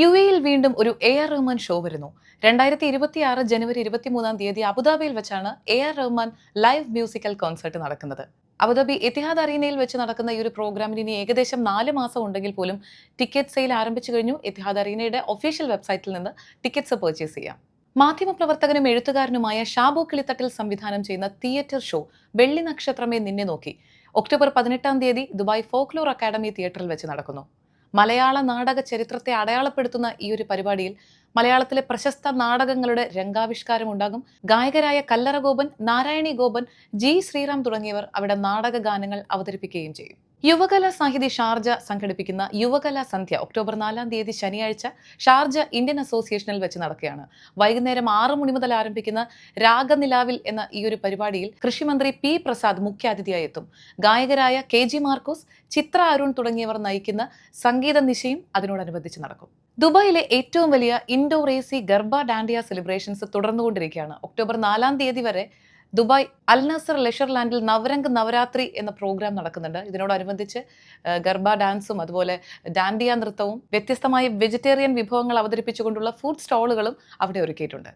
U എയിൽ വീണ്ടും ഒരു എ ആർ റഹ്മാൻ ഷോ വരുന്നു. രണ്ടായിരത്തി ഇരുപത്തി ആറ് ജനുവരി ഇരുപത്തിമൂന്നാം തീയതി അബുദാബിയിൽ വെച്ചാണ് A R Rahman live musical concert നടക്കുന്നത്. അബുദാബി എത്തിഹാദ് അറീനയിൽ വെച്ച് നടക്കുന്ന ഈ ഒരു പ്രോഗ്രാമിന് ഇനി ഏകദേശം നാല് മാസം ഉണ്ടെങ്കിൽ പോലും ടിക്കറ്റ് സെയിൽ ആരംഭിച്ചു കഴിഞ്ഞു. എത്തിഹാദ് അറീനയുടെ ഒഫീഷ്യൽ വെബ്സൈറ്റിൽ നിന്ന് ടിക്കറ്റ്സ് പർച്ചേസ് ചെയ്യാം. മാധ്യമപ്രവർത്തകനും എഴുത്തുകാരനുമായ ഷാബു കിളിത്തട്ടിൽ സംവിധാനം ചെയ്യുന്ന തിയേറ്റർ ഷോ വെള്ളി നക്ഷത്രമേ നിന്നെ നോക്കി. ഒക്ടോബർ പതിനെട്ടാം തീയതി ദുബായ് ഫോക്ലോർ അക്കാഡമി തിയേറ്ററിൽ വെച്ച് നടക്കുന്നു. മലയാള നാടക ചരിത്രത്തെ അടയാളപ്പെടുത്തുന്ന ഈ ഒരു പരിപാടിയിൽ മലയാളത്തിലെ പ്രശസ്ത നാടകങ്ങളുടെ രംഗാവിഷ്കാരം ഉണ്ടാകും. ഗായകരായ കല്ലറ ഗോപൻ നാരായണി ഗോപൻ ജി ശ്രീറാം തുടങ്ങിയവർ അവിടെ നാടക ഗാനങ്ങൾ അവതരിപ്പിക്കുകയും ചെയ്യും. യുവകലാ സാഹിതി ഷാർജ സംഘടിപ്പിക്കുന്ന യുവകലാ സന്ധ്യ ഒക്ടോബർ നാലാം തീയതി ശനിയാഴ്ച ഷാർജ ഇന്ത്യൻ അസോസിയേഷനിൽ വെച്ച് നടക്കുകയാണ്. വൈകുന്നേരം ആറ് മണി മുതൽ ആരംഭിക്കുന്ന രാഗനിലാവിൽ എന്ന ഈ ഒരു പരിപാടിയിൽ കൃഷിമന്ത്രി പി പ്രസാദ് മുഖ്യാതിഥിയായി എത്തും. ഗായകരായ കെ ജി മാർക്കോസ് ചിത്ര അരുൺ തുടങ്ങിയവർ നയിക്കുന്ന സംഗീത നിശയും അതിനോടനുബന്ധിച്ച് നടക്കും. ദുബായിലെ ഏറ്റവും വലിയ indoor A C garba dandiya celebrations തുടർന്നുകൊണ്ടിരിക്കുകയാണ്. October നാലാം തീയതി വരെ ദുബായ് അൽ നസർ ലെഷർ ലാൻഡിൽ നവരംഗ് നവരാത്രി എന്ന പ്രോഗ്രാം നടക്കുന്നുണ്ട്. ഇതിനോടനുബന്ധിച്ച് ഗർബ ഡാൻസും അതുപോലെ ഡാൻഡിയ നൃത്തവും വ്യത്യസ്തമായ വെജിറ്റേറിയൻ വിഭവങ്ങൾ അവതരിപ്പിച്ചുകൊണ്ടുള്ള ഫുഡ് സ്റ്റോളുകളും അവിടെ ഒരുക്കിയിട്ടുണ്ട്.